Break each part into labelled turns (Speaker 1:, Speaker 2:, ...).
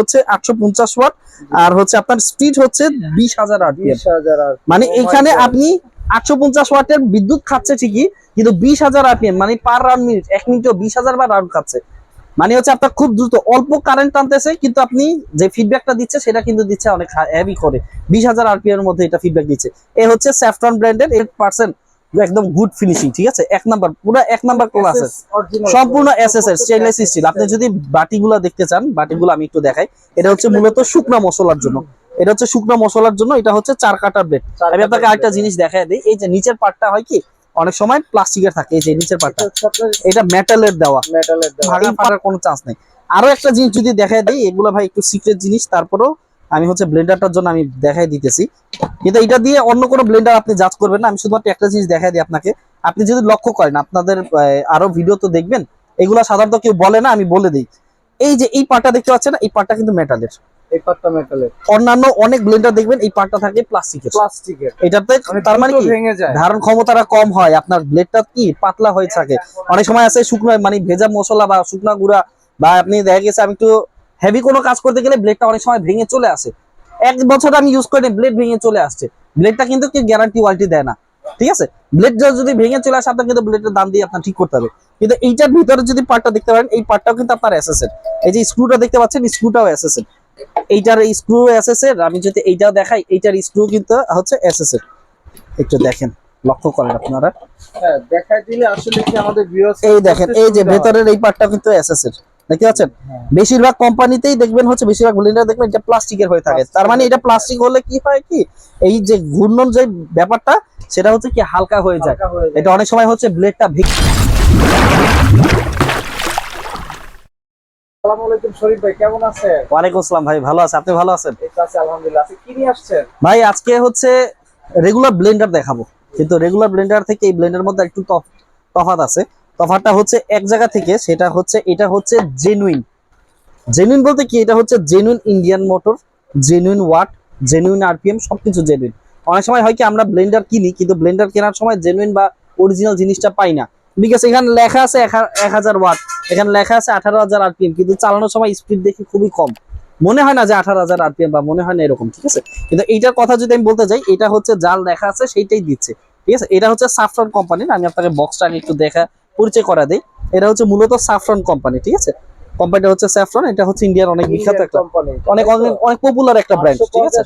Speaker 1: হচ্ছে আটশো পঞ্চাশ ওয়াট আর হচ্ছে আপনার স্পিড হচ্ছে বিশ হাজার
Speaker 2: আর
Speaker 1: মানে
Speaker 2: Oh
Speaker 1: এখানে আপনি আটশো পঞ্চাশ ওয়াটের বিদ্যুৎ খাচ্ছে ঠিকই কিন্তু বিশ হাজার আরপিএম মানে পার রাউন্ড মিনিট এক মিনিটও বিশ হাজার বার রাউন্ড খাচ্ছে। মানে হচ্ছে আপনার খুব দ্রুত অল্প কারেন্ট টানতেছে কিন্তু আপনি যে ফিডব্যাকটা দিচ্ছে সেটা কিন্তু দিচ্ছে অনেক হেভি করে। বিশ হাজার আরপিএম এর মধ্যে এটা ফিডব্যাক দিচ্ছে। এ হচ্ছে স্যাফটন ব্র্যান্ডের এইট পার্সেন্ট একদম গুড ফিনিশিং ঠিক আছে? এক নাম্বার পুরো এক নাম্বার ক্লাস সম্পূর্ণ এসএস এর স্টেনলেস স্টিল আপনি যদি বাটিগুলো দেখতে চান বাটিগুলো আমি একটু দেখাই। এটা হচ্ছে মূলত শুকনা মশলার জন্য। এটা হচ্ছে শুকনা মশলার জন্য এটা হচ্ছে চার কাটার ব্লেড আমি আপনাকে আরেকটা জিনিস দেখাই দিই। এই যে নিচের পার্টটা হয় কি অনেক সময় প্লাস্টিকের থাকে এই যে নিচের পার্টটা এটা মেটালের দেওয়া।
Speaker 2: মেটালের
Speaker 1: ভাঙা ফাটার কোনো চান্স নেই। আরও একটা জিনিস যদি দেখাই দিই এগুলো ভাই একটু সিক্রেট জিনিস তারপরেও আমি হচ্ছে ব্লেন্ডারটার জন্য আমি দেখাই দিতেছি। কিন্তু এটা দিয়ে অন্য কোনো ব্লেন্ডার আপনি জাজ করবেন না। আমি শুধুমাত্র একটা জিনিস দেখাই দিই আপনাকে। আপনি যদি লক্ষ্য করেন আপনাদের আরও ভিডিও তো দেখবেন এগুলা সাধারণত কেউ বলে না আমি বলে দিই। এই যে এই পার্টটা দেখতে পাচ্ছেন এই পার্টটা কিন্তু মেটালের
Speaker 2: এই পাটটা মেটালের
Speaker 1: অন্যান্য অনেক ব্লেন্ডার দেখবেন এই পার্টটা থাকে প্লাস্টিকের
Speaker 2: প্লাস্টিকের
Speaker 1: এটাতে
Speaker 2: মানে
Speaker 1: তার মানে কি?
Speaker 2: ভেঙে যায়।
Speaker 1: ধারণ ক্ষমতাটা কম হয় আপনার ব্লেডটা কি পাতলা হয়ে থাকে। অনেক সময় আছে শুকনো মানে ভেজা মশলা বা শুকনা গুঁড়া বা আপনি দেখা গেছে আমি একটু হেভি কোনো কাজ করতে গেলে ব্লেডটা অনেক সময় ভেঙে চলে আসে। এক বছর আমি ইউজ করি ব্লেড ভেঙে চলে আসছে। ব্লেডটা কিন্তু কি গ্যারান্টি ওয়ারেন্টি দেয় না। ঠিক আছে? ব্লেড যদি ভেঙে চলে আসে আপনার কিন্তু ব্লেডের দাম দিয়ে আপনার ঠিক করতে হবে। কিন্তু এইটার ভিতরে যদি পার্টটা দেখতে পারেন এই পার্টটাও কিন্তু আপনার এর এই যে স্ক্রুটা দেখতে পাচ্ছেন স্ক্রুটাও এর এইটার স্ক্রু এসএস এর আমি যদি এইটাও দেখাই এইটার স্ক্রু কিন্তু হচ্ছে এর একটু দেখেন লক্ষ্য করেন আপনারা।
Speaker 2: হ্যাঁ দেখাই দিলে আসলে কি আমাদের ভিউয়ার্স
Speaker 1: এই দেখেন এই যে ভেতরের এই পার্টটা কিন্তু এর দেখতে পাচ্ছেন?
Speaker 2: হ্যাঁ।
Speaker 1: বেশিরভাগ কোম্পানিতেই দেখবেন হচ্ছে বেশিরভাগ ব্লেন্ডার দেখবেন এটা প্লাস্টিকের হয়ে থাকে। তার মানে এটা প্লাস্টিক হলে কি হয় কি? এই যে ঘূর্ণন যে ব্যাপারটা সেটা হচ্ছে কি হালকা হয়ে যায়। এটা অনেক সময় হচ্ছে ব্লেডটা
Speaker 2: আছেন?
Speaker 1: ওয়ালাইকুম আসসালাম ভাই ভালো আছে। আপনি ভালো আছেন?
Speaker 2: আলহামদুলিল্লাহ। কি নিয়ে আসছেন?
Speaker 1: ভাই আজকে হচ্ছে রেগুলার ব্লেন্ডার দেখাবো। কিন্তু রেগুলার ব্লেন্ডার থেকে এই ব্লেন্ডার মধ্যে একটু তফ- তফাৎ আছে। তফাৎটা হচ্ছে এক জায়গা থেকে, সেটা হচ্ছে, এটা হচ্ছে জেনুইন জেনুইন বলতে কি? এটা হচ্ছে genuine Indian motor genuine watt genuine RPM সবকিছু জেনুইন অনেক সময় হয় কি, আমরা ব্লেন্ডার কিনি, কিন্তু ব্লেন্ডার কেনার সময় জেনুইন বা অরিজিনাল জিনিসটা পাই না। বিকজ এখানে লেখা আছে এক হাজার ওয়াট এখানে লেখা আছে আঠারো হাজার আরপিএম কিন্তু চালানোর সময় স্পিড দেখি খুবই কম। মনে হয় না যে আঠারো হাজার আরপিএম বা মনে হয় না এরকম, ঠিক আছে? কিন্তু এইটার কথা যদি আমি বলতে যাই, এটা হচ্ছে জাল লেখা আছে সেইটাই দিচ্ছে, ঠিক আছে? এটা হচ্ছে সাফরন কোম্পানির আমি আপনাকে বক্সটা আমি একটু দেখা পরিচয় করা দেই। এটা হচ্ছে মূলত সাফরন কোম্পানি ঠিক আছে? কোম্পানিটা হচ্ছে স্যাফরন এটা হচ্ছে ইন্ডিয়ার অনেক বিখ্যাত একটা অনেক অনেক অনেক পপুলার একটা ব্র্যান্ড ঠিক আছে?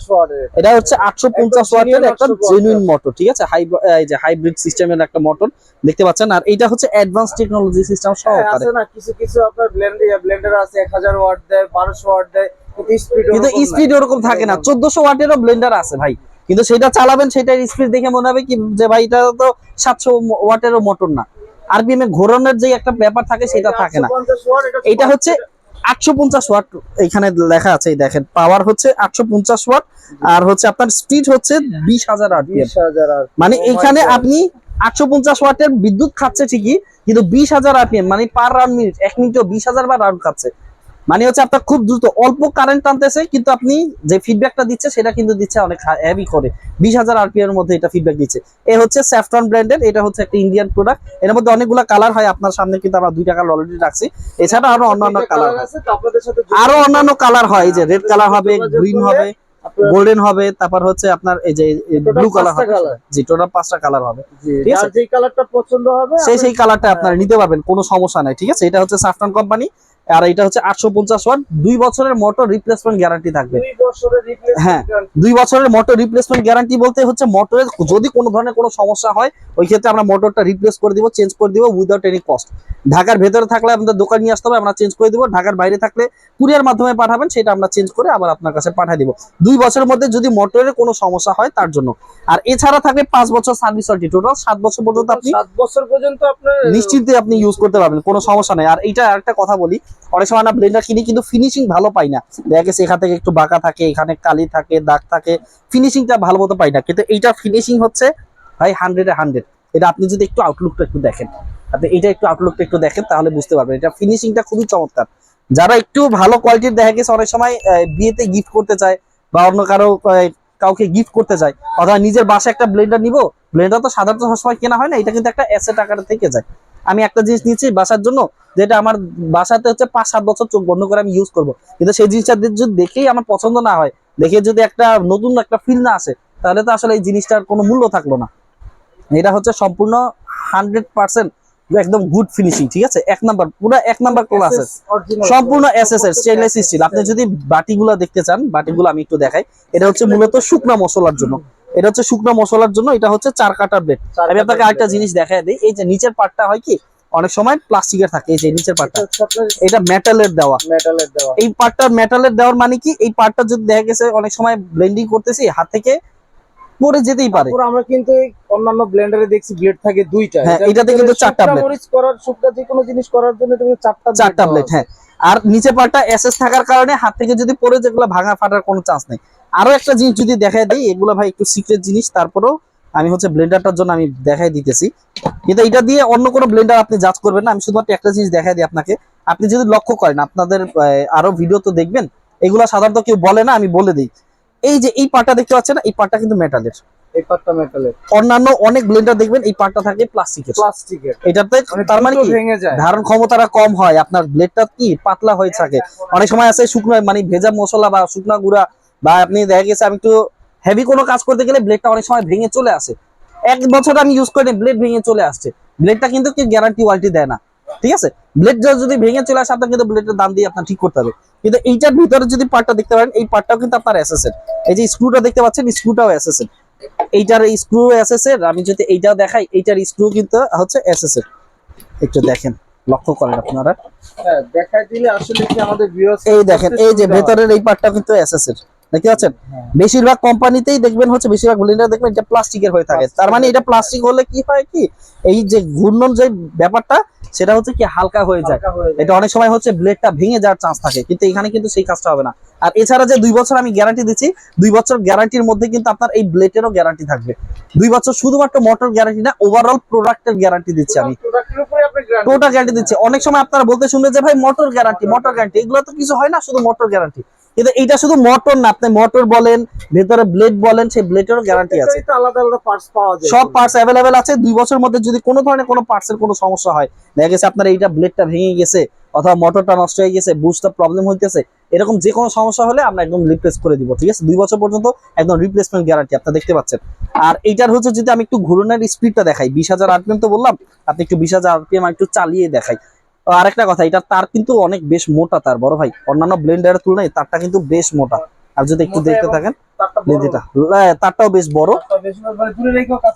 Speaker 1: এটা হচ্ছে আটশো পঞ্চাশ
Speaker 2: একদম
Speaker 1: ওয়াটের একটা জেনুইন মোটর ঠিক আছে? হাই এই যে হাইব্রিড সিস্টেমের একটা মোটর দেখতে পাচ্ছেন? আর এটা হচ্ছে অ্যাডভান্স টেকনোলজি সিস্টেম সহকারে
Speaker 2: আছে না কিছু কিছু আপনার ব্লেন্ডার ব্লেন্ডার আছে 1000 ওয়াট দেয় 1200 ওয়াট দেয় কিন্তু স্পিড
Speaker 1: ওরকম থাকে না। চোদ্দশো ওয়াটেরও ব্লেন্ডার আছে ভাই। কিন্তু সেটা চালাবেন সেটার স্পিড দেখে মনে হবে কি যে ভাই এটা তো সাতশো ওয়াটেরও মোটর না। আরপিএম এ ঘোরানোর যে একটা ব্যাপার থাকে সেটা থাকে না। এটা হচ্ছে আটশো পঞ্চাশ ওয়াট এখানে লেখা আছে দেখেন। পাওয়ার হচ্ছে আটশো পঞ্চাশ ওয়াট আর হচ্ছে আপনার স্পিড হচ্ছে বিশ হাজার আরপিএম
Speaker 2: 20000 আর
Speaker 1: মানে
Speaker 2: Oh
Speaker 1: এখানে আপনি আটশো পঞ্চাশ ওয়াটের বিদ্যুৎ খাচ্ছে ঠিকই কিন্তু বিশ হাজার আরপিএম মানে পার রাউন্ড মিনিট এক মিনিটও বিশ হাজার বার রাউন্ড খাচ্ছে। মানে হচ্ছে আপনার খুব দ্রুত অল্প কারেন্ট টানতেছে কিন্তু আপনি যে ফিডব্যাকটা দিচ্ছে সেটা কিন্তু দিচ্ছে অনেক হেভি করে। বিশ হাজার আরপিএম এর মধ্যে এটা ফিডব্যাক দিচ্ছে। এ হচ্ছে স্যাফটন ব্র্যান্ডের এটা হচ্ছে একটা ইন্ডিয়ান প্রোডাক্টের মধ্যে অনেকগুলো কালার হয় আপনার সামনে কিন্তু আমরা দুইটা কালার অলরেডি রাখছি। এছাড়া আরও অন্যান্য কালার
Speaker 2: আছে আপনাদের সাথে যোগাযোগ
Speaker 1: আরও অন্যান্য কালার হয় এই যে রেড কালার হবে গ্রিন হবে গোল্ডেন হবে তারপর হচ্ছে আপনার এই যে ব্লু কালার হবে। জি টোটাল পাঁচটা কালার হবে। ঠিক আছে?
Speaker 2: যেই কালারটা পছন্দ হবে
Speaker 1: সেই সেই কালারটা আপনারা নিতে পারবেন কোনো সমস্যা নাই ঠিক আছে? এটা হচ্ছে সাফরান কোম্পানি আর এটা হচ্ছে আটশো পঞ্চাশ ওয়াট। দুই বছরের মোটর রিপ্লেসমেন্ট গ্যারান্টি থাকবে। হ্যাঁ। দুই বছরের মোটর রিপ্লেসমেন্ট গ্যারান্টি বলতে হচ্ছে মোটরের যদি কোনো ধরনের কোনো সমস্যা হয় ওই ক্ষেত্রে আমরা মোটরটা রিপ্লেস করে দিব চেঞ্জ করে দিব উইদাউট এনি কস্ট ঢাকার ভেতরে থাকলে আমাদের দোকান নিয়ে আসতে হবে আমরা চেঞ্জ করে দিব। ঢাকার বাইরে থাকলে কুরিয়ার মাধ্যমে পাঠাবেন সেটা আমরা চেঞ্জ করে আবার আপনার কাছে পাঠিয়ে দিব। দুই বছরের মধ্যে যদি মোটরের কোনো সমস্যা হয় তার জন্য। আর এছাড়া থাকবে পাঁচ বছর সার্ভিস ওয়ারেন্টি টোটাল সাত বছর পর্যন্ত আপনি
Speaker 2: সাত বছর পর্যন্ত আপনার
Speaker 1: নিশ্চিন্তে আপনি ইউজ করতে পারবেন কোনো সমস্যা নেই। আর এইটা একটা কথা বলি অনেক সময় না ব্লেন্ডার কিনি, কিন্তু ফিনিশিং ভালো পাই না। দেখা গেছে এখান থেকে একটু বাঁকা থাকে, এখানে কালি থাকে, দাগ থাকে ফিনিশিংটা ভালো মতো পাই না। কিন্তু এইটা ফিনিশিং হচ্ছে, ভাই হান্ড্রেডে হান্ড্রেড এটা আপনি যদি একটু আউটলুকটা একটু দেখেন, আপনি এটা একটু আউটলুকটা একটু দেখেন, তাহলে বুঝতে পারবেন। এটা ফিনিশিংটা খুবই চমৎকার। যারা একটু ভালো কোয়ালিটির দেখা গেছে অনেক সময় বিয়েতে গিফট করতে চায়, বা অন্য কারও কাউকে গিফট করতে চায়, অথবা নিজের বাসায় একটা ব্লেন্ডার নিব ব্লেন্ডার তো সাধারণত সবসময় কেনা হয় না, এটা কিন্তু একটা অ্যাসেট আকারে থেকে যায়। আমি একটা জিনিস নিয়েছি বাসার জন্য যেটা আমার বাসাতে হচ্ছে পাঁচ সাত বছর চোখ বন্ধ করে আমি ইউজ করব। কিন্তু সেই জিনিসটা যদি দেখেই আমার পছন্দ না হয় দেখে যদি একটা নতুন একটা ফিল না আসে তাহলে তো আসলে এই জিনিসটার কোনো মূল্য থাকল না। এটা হচ্ছে সম্পূর্ণ হান্ড্রেড পার্সেন্ট একদম গুড ফিনিশিং ঠিক আছে? এক নাম্বার পুরো এক নাম্বার ক্লাস আছে।
Speaker 2: Original
Speaker 1: সম্পূর্ণ এসএসএস স্টেনলেস স্টিল আপনি যদি বাটিগুলো দেখতে চান বাটিগুলো আমি একটু দেখাই এটা হচ্ছে মূলত শুকনা মশলার জন্য। এটা হচ্ছে শুকনো মশলার জন্য এটা হচ্ছে চার কাটার ব্লেড আমি আপনাকে আরেকটা জিনিস দেখাই দিই এই যে নিচের পার্টটা হয় কি অনেক সময় প্লাস্টিকের থাকে এই যে নিচের পার্টটা
Speaker 2: এটা
Speaker 1: মেটালের দেওয়া।
Speaker 2: মেটালের দেওয়া।
Speaker 1: এই পার্টটা মেটালের দেওয়ার মানে কি এই পার্টটা যদি দেখা গেছে অনেক সময় ব্লেন্ডিং করতেছি হাত থেকে পড়ে যেতেই পারে।
Speaker 2: আমরা কিন্তু অন্যান্য ব্লেন্ডারে দেখছি ব্লেড থাকে দুইটা।
Speaker 1: হ্যাঁ, এটাতে কিন্তু চারটা blade।
Speaker 2: মরিচ করার শুকনা যে কোনো জিনিস করার জন্য এটা চারটা
Speaker 1: চারটা ব্লেড হ্যাঁ। আর নিচে পার্টটা এসএস থাকার কারণে হাত থেকে যদি পড়ে যেগুলো ভাঙা ফাটার কোনো চান্স নেই। আরও একটা জিনিস যদি দেখাই দিই এগুলো ভাই একটু সিক্রেট জিনিস তারপরেও আমি হচ্ছে ব্লেন্ডারটার জন্য আমি দেখাই দিতেছি। কিন্তু এটা দিয়ে অন্য কোনো ব্লেন্ডার আপনি জাজ করবেন না আমি শুধুমাত্র একটা জিনিস দেখাই দিই আপনাকে। আপনি যদি লক্ষ্য করেন আপনাদের আরও ভিডিও তো দেখবেন এগুলো সাধারণত কেউ বলে না আমি বলে দিই। এই যে এই পার্টটা দেখতে পাচ্ছেন এই পার্টটা কিন্তু মেটালের
Speaker 2: এই পাটটা মেটালের
Speaker 1: অন্যান্য অনেক ব্লেন্ডার দেখবেন এই পার্টটা থাকে প্লাস্টিকের
Speaker 2: প্লাস্টিকের
Speaker 1: এটাতে তার মানে কি? ধারণ ক্ষমতাটা কম হয় আপনার ব্লেডটা কি? পাতলা হয়ে থাকে। অনেক সময় আছে শুকনো মানে ভেজা মশলা বা শুকনা গুঁড়া বা আপনি দেখা গেছে আমি একটু হেভি কোনো কাজ করতে গেলে ব্লেডটা অনেক সময় ভেঙে চলে আসে। এক বছর আমি ইউজ করি ব্লেড ভেঙে চলে আসছে। ব্লেডটা কিন্তু কি গ্যারান্টি ওয়ারেন্টি দেয় না ঠিক আছে? ব্লেড যদি ভেঙে চলে আসে আপনার কিন্তু ব্লেডের দাম দিয়ে আপনার ঠিক করতে হবে। কিন্তু এইটার ভিতরে যদি পার্টটা দেখতে পারেন এই পার্টটাও কিন্তু আপনার এসএস এর এই যে স্ক্রুটা দেখতে পাচ্ছেন স্ক্রুটাও এসএস এর এইটার স্ক্রু এসএস এর আমি যদি এইটাও দেখাই এইটার স্ক্রু কিন্তু হচ্ছে এসএস এর একটু দেখেন লক্ষ্য করেন আপনারা।
Speaker 2: হ্যাঁ দেখাই দিলে আসলে কি আমাদের ভিউয়ার্স
Speaker 1: এই দেখেন এই যে ভেতরের এই পার্টটা কিন্তু এসএস এর দেখতে পাচ্ছেন?
Speaker 2: হ্যাঁ।
Speaker 1: বেশিরভাগ কোম্পানিতেই দেখবেন হচ্ছে বেশিরভাগ ব্লেন্ডার দেখবেন এটা প্লাস্টিকের হয়ে থাকে। তার মানে এটা প্লাস্টিক হলে কি হয় কি? এই যে ঘূর্ণন যে ব্যাপারটা সেটা হচ্ছে কি হালকা হয়ে যায়। এটা অনেক সময় হচ্ছে ব্লেডটা ভেঙে যাওয়ার চান্স থাকে কিন্তু এখানে কিন্তু সেই কাজটা হবে না। আর এছাড়া যে দুই বছর আমি গ্যারান্টি দিচ্ছি দুই বছর গ্যারান্টির মধ্যে কিন্তু আপনার এই ব্লেডেরও গ্যারান্টি থাকবে। দুই বছর শুধুমাত্র মোটর গ্যারান্টি না ওভারঅল প্রোডাক্টের গ্যারান্টি দিচ্ছি আমি। টোটাল গ্যারান্টি দিচ্ছে। অনেক সময় আপনারা বলতে শুনবে যে ভাই মোটর গ্যারান্টি মোটর গ্যারান্টি এগুলো তো কিছু হয় না শুধু মোটর গ্যারান্টি কিন্তু এইটা শুধু মোটর না আপনি মোটর বলেন ভেতরে ব্লেড বলেন সেই ব্লেডেরও গ্যারান্টি আছে।
Speaker 2: আলাদা আলাদা পার্টস পাওয়া যায়।
Speaker 1: সব পার্টস অ্যাভেলেবেল আছে দুই বছরের মধ্যে যদি কোনো ধরনের কোনো পার্টস এর কোনো সমস্যা হয় দেখা গেছে আপনার এইটা ব্লেডটা ভেঙে গেছে অথবা মোটরটা নষ্ট হয়ে গেছে বুস্টটা প্রবলেম হইতেছে এরকম যে কোনো সমস্যা হলে আমরা একদম রিপ্লেস করে দিব ঠিক আছে? দুই বছর পর্যন্ত একদম রিপ্লেসমেন্ট গ্যারান্টি আপনারা দেখতে পাচ্ছেন। আর এইটার হচ্ছে যদি আমি একটু ঘুরনের স্পিডটা দেখাই বিশ হাজার আরপিএম তো বললাম আপনি একটু বিশ হাজার আরপিএম একটু চালিয়ে দেখাই। আরেকটা কথা এটা তার কিন্তু অনেক বেশ মোটা তার বড় ভাই। অন্যান্য ব্লেন্ডারের তুলনায় তারটা কিন্তু বেশ মোটা। আর যদি একটু দেখতে থাকেন
Speaker 2: তারটা
Speaker 1: তারটাও বেশ বড়।
Speaker 2: মানে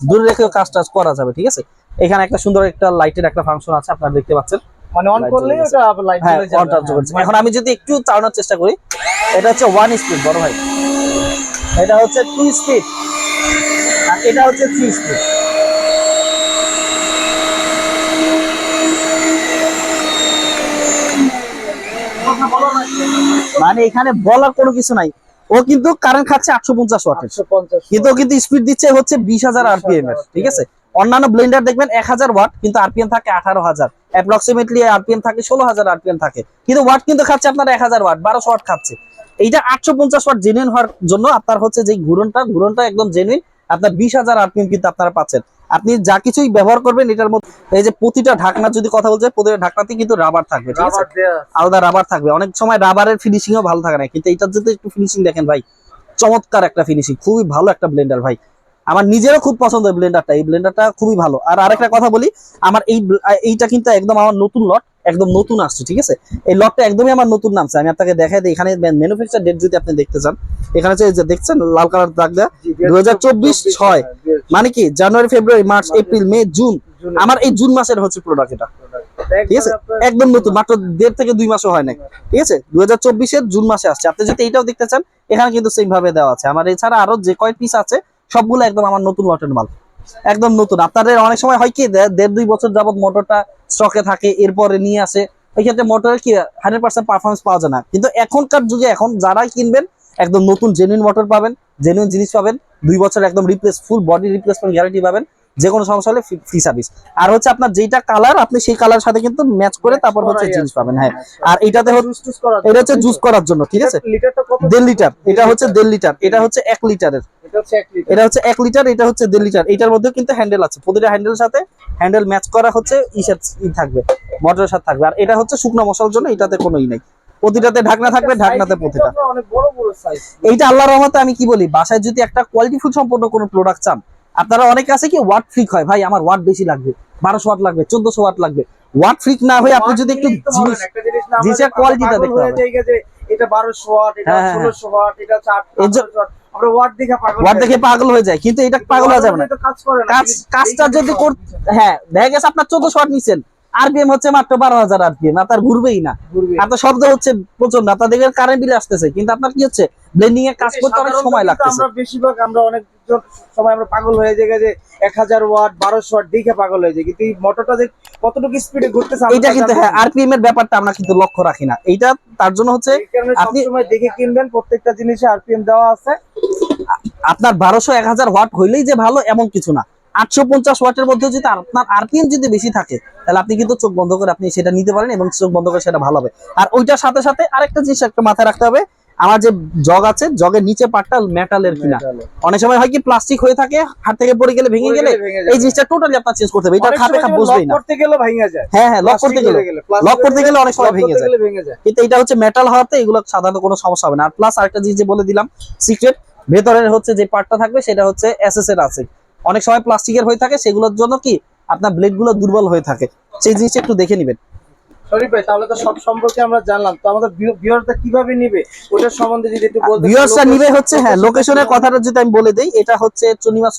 Speaker 2: দূরে রেখেও কাজ
Speaker 1: টাজ করা যাবে ঠিক আছে? এখানে একটা সুন্দর একটা লাইটের একটা ফাংশন আছে আপনারা দেখতে পাচ্ছেন।
Speaker 2: মানে অন করলেই ওটা লাইট
Speaker 1: হ্যাঁ। এখন আমি যদি একটু চালানোর চেষ্টা করি এটা হচ্ছে ওয়ান স্পিড বড় ভাই। এটা হচ্ছে টু স্পিড আর এটা হচ্ছে থ্রি স্পিড মানে এখানে বলার কোনো কিছু নাই। ও কিন্তু কারেন্ট খাচ্ছে আটশো পঞ্চাশ ওয়াটের। কিন্তু কিন্তু স্পিড দিচ্ছে হচ্ছে বিশ হাজার আরপিএম এর ঠিক আছে? অন্যান্য ব্লেন্ডার দেখবেন এক হাজার ওয়াট কিন্তু আরপিএম থাকে আঠারো হাজার। অ্যাপ্রক্সিমেটলি আরপিএম থাকে ষোলো হাজার আরপিএম থাকে। কিন্তু ওয়াট কিন্তু খাচ্ছে আপনার এক হাজার ওয়াট বারোশো ওয়াট খাচ্ছে। এইটা আটশো পঞ্চাশ ওয়াট জেনুইন হওয়ার জন্য আপনার হচ্ছে যে ঘুরনটা ঘুরনটা একদম জেনুইন আপনার বিশ হাজার আরপিএম কিন্তু আপনারা পাচ্ছেন। আপনি যা কিছুই ব্যবহার করবেন এটার মধ্যে এই যে প্রতিটা ঢাকনা যদি কথা বলছে প্রতিটা ঢাকনাতে কিন্তু রাবার থাকবে ঠিক আছে। আলাদা রাবার থাকবে। অনেক সময় রাবারের ফিনিশিংও ভালো থাকে না কিন্তু এটার যদি একটু ফিনিশিং দেখেন ভাই চমৎকার একটা ফিনিশিং খুবই ভালো একটা ব্লেন্ডার ভাই। আমার নিজেরও খুব পছন্দ ব্লেন্ডারটা এই ব্লেন্ডারটা খুবই ভালো। আর আরেকটা কথা বলি আমার এই এইটা কিন্তু একদম আমার নতুন লট একদম নতুন আসছে ঠিক আছে? এই লটটা একদমই আমার নতুন নামছে। আমি আপনাকে দেখাই দিই এখানে ম্যানুফ্যাকচার ডেট যদি আপনি দেখতে চান এখানে যে দেখছেন লাল কালার দাগ দেওয়া
Speaker 2: জি,
Speaker 1: 2024 ছয়।
Speaker 2: হ্যাঁ,
Speaker 1: মানে কি January February March April May June. আমার এই জুন মাসের হচ্ছে প্রোডাক্ট এটা। ঠিক আছে? একদম নতুন মাত্র দেড় থেকে দুই মাসও হয় নাই। ঠিক আছে? দুই হাজার চব্বিশের জুন মাসে আসছে। আপনি যদি এইটাও দেখতে চান এখানে কিন্তু সেম ভাবে দেওয়া আছে। আমার এছাড়া আরও যে কয় পিস আছে সবগুলো একদম আমার নতুন লটের মাল। একদম নতুন। আপনাদের অনেক সময় হয় কি দেড় দুই বছর যাবত মোটরটা স্টকে থাকে, এরপরে নিয়ে আসে। ওই ক্ষেত্রে মোটরের কি হান্ড্রেড পার্সেন্ট পারফরমেন্স পাওয়া যায় না। কিন্তু এখনকার যুগে, এখন যারাই কিনবেন, একদম নতুন জেনুইন মোটর পাবেন জেনুইন জিনিস পাবেন, দুই বছর একদম replace full body replacement guarantee পাবেন। যে কোনো সমস্যা হলে ফ্রি সার্ভিস আর হচ্ছে আপনার যেটা কালার আপনি সেই কালার সাথে কিন্তু ম্যাচ করে তারপর হচ্ছে জিনিস পাবেন হ্যাঁ।
Speaker 2: আচ্ছা।
Speaker 1: আর এটাতে এটা হচ্ছে জুস করার জন্য ঠিক আছে।
Speaker 2: লিটারটা কত?
Speaker 1: দেড় লিটার এটা হচ্ছে দেড় লিটার এটা হচ্ছে এক লিটারের
Speaker 2: এটা হচ্ছে এক লিটার
Speaker 1: এটা হচ্ছে এক লিটার এটা হচ্ছে দেড় লিটার এটার মধ্যে কিন্তু হ্যান্ডেল আছে। প্রতিটা হ্যান্ডেলের সাথে হ্যান্ডেল ম্যাচ করা হচ্ছে ইসের ই থাকবে মোটরের সাথে থাকবে। আর এটা হচ্ছে শুকনো মশলার জন্য এটাতে কোনো ই নাই। প্রতিটাতে ঢাকনা থাকবে ঢাকনাতে প্রতিটা।
Speaker 2: অনেক বড় বড় সাইজ
Speaker 1: এইটা আল্লাহর রহমতে আমি কি বলি? বাসায় যদি একটা কোয়ালিটি ফুল সম্পন্ন কোনো প্রোডাক্ট চান আপনারা অনেকে আছে কি ওয়াট ফ্রিক হয়? ভাই আমার ওয়াট বেশি লাগবে। বারোশো ওয়াট লাগবে চোদ্দশো ওয়াট লাগবে। ওয়াট ফ্রিক না হয়ে আপনি যদি একটু জিনিসের
Speaker 2: আমাদের
Speaker 1: quality টা
Speaker 2: পাগল
Speaker 1: দেখতে হবে।
Speaker 2: এটা 1200 ওয়াট এটা
Speaker 1: হ্যাঁ, হ্যাঁ,
Speaker 2: 1600 ওয়াট এটা 4
Speaker 1: এর জ-
Speaker 2: ওয়াট আমরা ওয়াট দেখে পাগল হয়ে
Speaker 1: যায় কিন্তু এটা পাগল হয়ে যাবে না। কাজটা যদি হ্যাঁ দেখা গেছে আপনার চোদ্দশো ওয়াট নিচ্ছেন আরপিএম হচ্ছে মাত্র বারো হাজার আরপিএম আপনার ঘুরবেই না। আপনার শব্দ হচ্ছে প্রচণ্ড আপনার দেখবেন কারেন্ট বিল আসতেছে কিন্তু আপনার কি হচ্ছে ব্লেন্ডিং এ কাজ করতে অনেক সময় লাগতেছে।
Speaker 2: আমরা বেশিরভাগ আমরা অনেক সময় আমরা পাগল হয়ে যাই যে 1000 ওয়াট 1200 ওয়াট দেখে পাগল হয়ে যায় কিন্তু এই মোটরটা যে কতটুকু স্পিডে ঘুরতেছে তা
Speaker 1: কিন্তু হ্যাঁ। আরপিএম এর ব্যাপারটা আমরা কিন্তু লক্ষ্য রাখি না। এইটা তার জন্য হচ্ছে আপনি-
Speaker 2: সবসময় দেখে কিনবেন প্রত্যেকটা জিনিসে আরপিএম দেওয়া আছে।
Speaker 1: আপনার বারোশো এক হাজার ওয়াট হইলেই যে ভালো এমন কিছু না। আটশো পঞ্চাশ ওয়াটের মধ্যে যদি আপনার আরপিএম যদি বেশি থাকে তাহলে আপনি কিন্তু চোখ বন্ধ করে আপনি সেটা নিতে পারেন এবং চোখ বন্ধ করে সেটা ভালো হবে। আর ওইটার সাথে সাথে আরেকটা জিনিস একটা মাথায় রাখতে হবে আমার যে জগ আছে জগের নিচে পাটটা মেটালের কিনা। অনেক সময় হয় কি প্লাস্টিক হয়ে থাকে হাত থেকে পড়ে গেলে ভেঙে গেলে এই জিনিসটা টোটালি আপনার চেঞ্জ করতে হবে। এটা খাপে খাপ
Speaker 2: যেমন
Speaker 1: না।
Speaker 2: করতে গেলে ভেঙে যায়।
Speaker 1: হ্যাঁ হ্যাঁ লক করতে গেলে। লক করতে গেলে অনেক সময় ভেঙে যায়।
Speaker 2: ভেঙে যায়।
Speaker 1: কিন্তু এটা হচ্ছে মেটাল হওয়াতে এগুলো সাধারণত কোনো সমস্যা হবে না। আর প্লাস আরেকটা জিনিস যে বলে দিলাম সিক্রেট ভেতরের হচ্ছে যে পার্টটা থাকবে সেটা হচ্ছে এসএস এর আছে অনেক সময় প্লাস্টিকের হয়ে থাকে সেগুলোর জন্য কি আপনার ব্লেডগুলো দুর্বল হয়ে থাকে। সেই জিনিসটা একটু দেখে নিবেন।
Speaker 2: শরীফ ভাই তাহলে তো সব সম্পর্কে আমরা জানলাম। তো আমাদের ভিউয়ারটা কীভাবে নিবে? ওটার সম্বন্ধে যদি একটু বলতে
Speaker 1: ভিউয়ার্সরা নিবে হচ্ছে হ্যাঁ লোকেশনের কথাটা যদি আমি বলে দেই এটা হচ্ছে চনিমা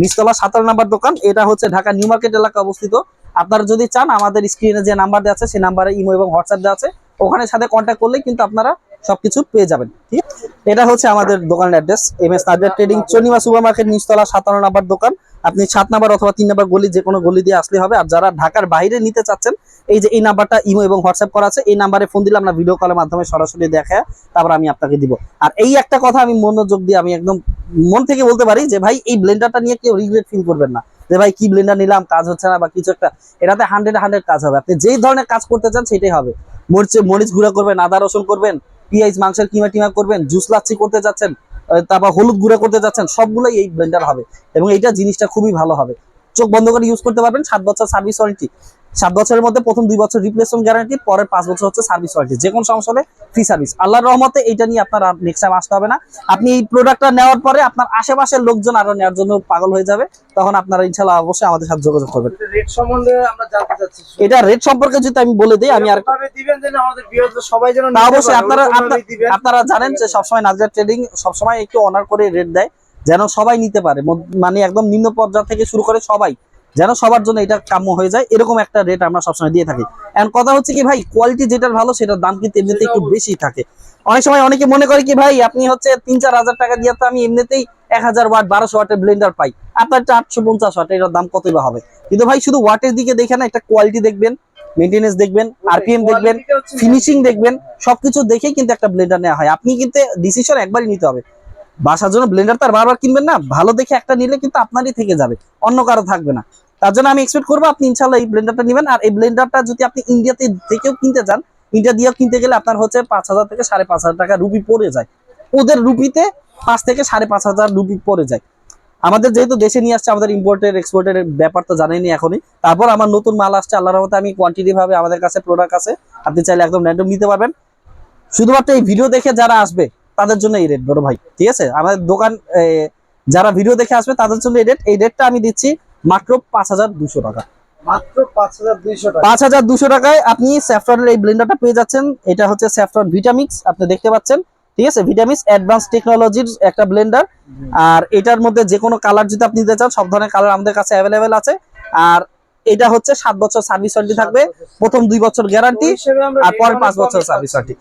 Speaker 1: নিচতলা নাম্বার দোকান। এটা হচ্ছে ঢাকা নিউ মার্কেট এলাকা অবস্থিত। আপনারা যদি চান আমাদের স্ক্রিনে যে নাম্বার দেওয়া আছে সেই নাম্বারে ইমো এবং হোয়াটসঅ্যাপ দেওয়া আছে। ওখানে সাথে কন্ট্যাক্ট করলে কিন্তু আপনারা সবকিছু পেয়ে যাবেন, ঠিক? এটা হচ্ছে আমাদের দোকানের address M S Taja trading চনিমা super market নিচতলা সাতান্ন নাম্বার দোকান। আপনি সাত নাম্বার অথবা তিন নাম্বার গলি, যে কোনো গলি দিয়ে আসলে হবে। আর যারা ঢাকার বাইরে নিতে চাচ্ছেন, এই যে এই নাম্বারটা ইমো এবং হোয়াটসঅ্যাপ করা আছে, এই নাম্বারে ফোন দিলে আমরা ভিডিও কলের মাধ্যমে সরাসরি দেখা তারপর আমি আপনাকে দিব। আর এই একটা কথা আমি মনোযোগ দিয়ে আমি একদম মন থেকে বলতে পারি যে, ভাই, এই ব্লেন্ডারটা নিয়ে কেউ রিগ্রেট ফিল করবেন না। যে, ভাই, কি ব্লেন্ডার নিলাম, কাজ হচ্ছে না বা কিছু একটা। এটাতে হান্ড্রেড হান্ড্রেড কাজ হবে। আপনি যেই ধরনের কাজ করতে চান, সেটাই হবে। মরিচ মরিচ গুঁড়া করবেন, আদা রসুন করবেন পিঁয়াজ, মাংসের কিমা টিমা করবেন, জুস লাচ্ছি করতে যাচ্ছেন তারপর হলুদ গুঁড়া করতে যাচ্ছেন, সবগুলোই এই ব্লেন্ডার হবে এবং এইটা জিনিসটা খুবই ভালো হবে। চোখ বন্ধ করে ইউজ করতে পারবেন, সাত বছর সার্ভিস ওয়ারেন্টি সাত বছরের মধ্যে প্রথম দুই বছর রিপ্লেসমেন্ট গ্যারান্টি পরের পাঁচ বছর হচ্ছে সার্ভিস ওয়ারেন্টি যে কোনো সমস্যা হলে ফ্রি সার্ভিস আল্লাহর রহমতে এটা নিয়ে আপনার নেক্সট টাইম আসতে হবে না। আপনি এই প্রোডাক্টটা নেওয়ার পরে আপনার আশেপাশের লোকজন আরও নেওয়ার জন্য পাগল হয়ে যাবে। তখন আপনারা ইনশাল্লাহ অবশ্যই আমাদের সাথে যোগাযোগ করবেন।
Speaker 2: রেট সম্বন্ধে আমরা জানতে চাচ্ছি।
Speaker 1: এটা রেট সম্পর্কে যদি আমি বলে দিই আমি আর
Speaker 2: দিবেন যেন আমাদের সবাই যেন
Speaker 1: অবশ্যই আপনারা আপনারা- জানেন যে সবসময় নাজরা ট্রেডিং সবসময় একটু অনার করে রেট দেয় যেন সবাই নিতে পারে। মানে একদম নিম্ন পর্যায় থেকে শুরু করে সবাই। যেন সবার জন্য এটা কাম্য হয়ে যায় এরকম একটা রেট আমরা সবসময় দিয়ে থাকি। এন্ড কথা হচ্ছে কি ভাই কোয়ালিটি যেটার ভালো সেটার দাম কিন্তু এমনিতে একটু বেশি থাকে। অনেক সময় অনেকে মনে করে কি ভাই আপনি হচ্ছে তিন চার হাজার টাকা দিয়ে তো আমি এমনিতেই এক হাজার ওয়াট বারোশো ওয়াটের ব্লেন্ডার পাই। আপনার আটশো পঞ্চাশ ওয়াট এটার দাম কতই বা হবে? কিন্তু ভাই শুধু ওয়াটের দিকে দেখে না একটা কোয়ালিটি দেখবেন মেনটেনেন্স দেখবেন আরপিএম দেখবেন
Speaker 2: Quality টা
Speaker 1: ফিনিশিং দেখবেন সবকিছু দেখেই কিন্তু একটা ব্লেন্ডার নেওয়া হয়। আপনি কিন্তু ডিসিশন একবারই নিতে হবে। বাসার জন্য ব্লেন্ডার তো আর বারবার কিনবেন না, ভালো দেখে একটা নিলে কিন্তু আপনারই থেকে যাবে, অন্য কারও থাকবে না। তার জন্য আমি এক্সপেক্ট করব আপনি ইনশাল্লাহ এই ব্লেন্ডারটা নেবেন, আর এই ব্লেন্ডারটা যদি আপনি ইন্ডিয়াতে থেকেও কিনতে চান ইন্ডিয়া দিয়েও কিনতে গেলে আপনার হচ্ছে পাঁচ হাজার থেকে সাড়ে পাঁচ হাজার টাকা রুপি পড়ে যায়। ওদের রুপিতে পাঁচ থেকে সাড়ে পাঁচ হাজার রুপি পড়ে যায়। আমাদের যেহেতু দেশে নিয়ে আসছে, আমাদের ইম্পোর্টের এক্সপোর্টের ব্যাপার তো জানেনি এখনই। তারপর আমার নতুন মাল আসছে, আল্লাহর রহমতে আমি কোয়ান্টিটি ভাবে আমাদের কাছে প্রোডাক্ট আছে, আপনি চাইলে একদম র্যান্ডম নিতে পারবেন। শুধুমাত্র এই ভিডিও দেখে যারা আসবে তাদের জন্য এই রেট বড় ভাই। ঠিক আছে? আমাদের দোকান যারা ভিডিও দেখে আসবে তাদের জন্য এই রেট। এই রেটটা আমি দিচ্ছি মাত্র পাঁচ হাজার দুশো টাকা।
Speaker 2: মাত্র পাঁচ হাজার
Speaker 1: দুশো টাকায় আপনি স্যাফরনের এই ব্লেন্ডারটা পেয়ে যাচ্ছেন। এটা হচ্ছে স্যাফরন ভিটামিক্স আপনি দেখতে পাচ্ছেন। ঠিক আছে? ভিটামিক্স অ্যাডভান্স টেকনোলজির একটা ব্লেন্ডার আর এটার মধ্যে যে কোনো কালার যদি আপনি নিতে চান সব ধরনের কালার আমাদের কাছে অ্যাভেলেবেল আছে। আর এটা হচ্ছে সাত বছর সার্ভিস ওয়ারেন্টি থাকবে। প্রথম দুই বছর গ্যারান্টি আর
Speaker 2: অনেক
Speaker 1: পাঁচ বছর সার্ভিস ওয়ারেন্টি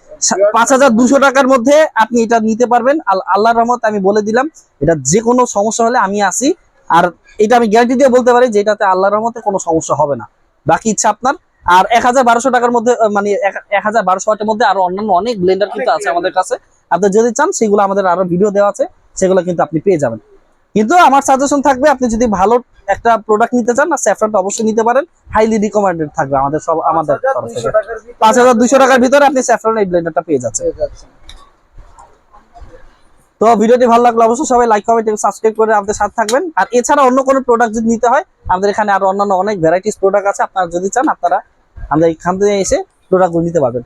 Speaker 1: পাঁচ হাজার দুশো টাকার মধ্যে আপনি এটা নিতে পারবেন। আল- আল্লাহর রহমত আমি বলে দিলাম এটা যে কোনো সমস্যা হলে আমি আসি। আর এটা আমি গ্যারান্টি দিয়ে বলতে পারি যে এটাতে আল্লাহর রহমতে কোনো সমস্যা হবে না। বাকি ইচ্ছা আপনার। আর এক হাজার বারোশো টাকার মধ্যে মানে এক- হাজার বারোশো ওয়াটের মধ্যে আরও অন্যান্য অনেক ব্লেন্ডার কিন্তু আছে আমাদের কাছে। আপনি যদি চান সেগুলো আমাদের আরও ভিডিও দেওয়া আছে সেগুলো কিন্তু আপনি পেয়ে যাবেন। কিন্তু আমার সাজেশন থাকবে আপনি যদি ভালো একটা প্রোডাক্ট নিতে চান না স্যাফরনটা অবশ্যই নিতে পারেন। হাইলি রিকমেন্ডেড থাকবে আমাদের সব আমাদের তরফ থেকে।
Speaker 2: 5200 টাকার ভিতরে
Speaker 1: পাঁচ হাজার দুইশো টাকার ভিতরে আপনি স্যাফরন এই ব্লেন্ডারটা পেয়ে যাচ্ছেন। তো ভিডিওটি ভালো লাগলে অবশ্যই সবাই লাইক কমেন্ট এবং সাবস্ক্রাইব করে আমাদের সাথে থাকবেন। আর এছাড়া অন্য কোনো প্রোডাক্ট যদি নিতে হয় আমাদের এখানে আরও অন্যান্য অনেক ভ্যারাইটিস প্রোডাক্ট আছে আপনারা যদি চান আপনারা আমাদের এখান থেকে এসে প্রোডাক্টগুলো নিতে পারবেন।